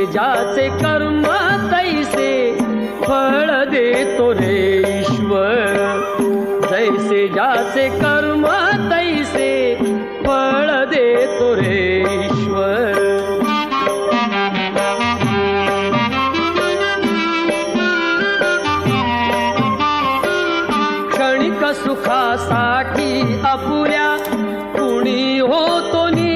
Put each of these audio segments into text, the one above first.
जे ज्याचे कर्म तैसे फळ देतो रे ईश्वर. जैसे ज्याचे कर्म तैसे फळ देतो रे ईश्वर. क्षणिक सुखासाठी अपुऱ्या कुणी होतो नि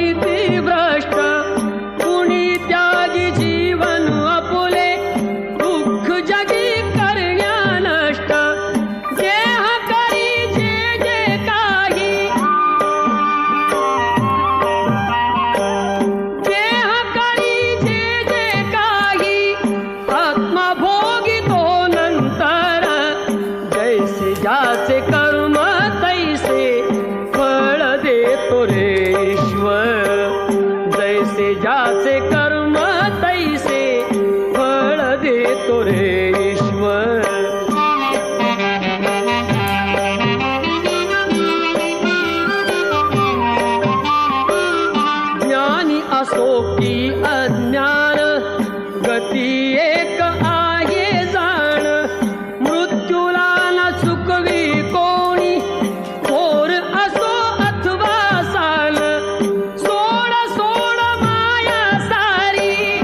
ती एक आहे जाण. मृत्यूला न सुखवी कोणी. थोर असो अथवा साल. सोड सोड माया सारी.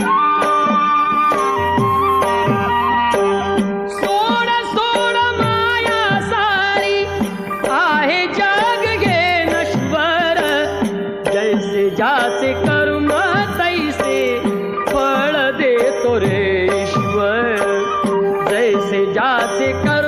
सोड सोड माया सारी. आहे जग घे नश्वर. जैसे जासे का से जाते कर